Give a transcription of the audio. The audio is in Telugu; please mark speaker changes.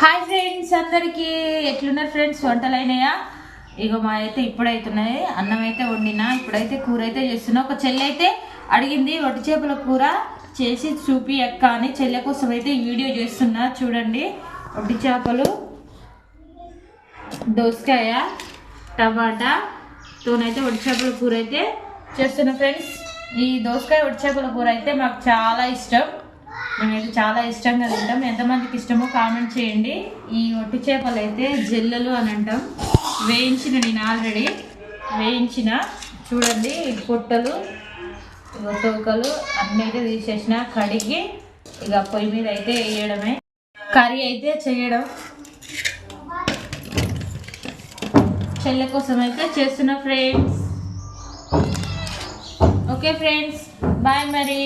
Speaker 1: హాయ్ ఫ్రెండ్స్ అందరికీ. ఎట్లున్నారు ఫ్రెండ్స్? వంటలు అయినాయా ఇక మా అయితే ఇప్పుడైతున్నాయి. అన్నం అయితే వండినా ఇప్పుడైతే కూర అయితే చేస్తున్నా. ఒక చెల్లి అయితే అడిగింది వట్టి చేపల కూర చేసి చూపి ఎక్క అని. చెల్లె కోసం అయితే వీడియో చేస్తున్నా. చూడండి. వట్టి చేపలు దోసకాయ టమాటా తోనైతే వట్టి చేపల కూర అయితే చేస్తున్నా ఫ్రెండ్స్. ఈ దోసకాయ వట్టి చేపల కూర అయితే మాకు చాలా ఇష్టం. మేమైతే చాలా ఇష్టంగా తింటాం. ఎంతమందికి ఇష్టమో కామెంట్ చేయండి. ఈ ఒట్టి చేపలు అయితే జల్లలు అని అంటాం. వేయించిన నేను ఆల్రెడీ వేయించిన. చూడండి పొట్టలు తోకలు అన్నీ అయితే తీసేసిన కడిగి ఇక పొయ్యి మీద అయితే వేయడమే. కర్రీ అయితే చేయడం. చెల్ల కోసం అయితే చేస్తున్నా ఫ్రెండ్స్. ఓకే ఫ్రెండ్స్ బాయ్ మరి.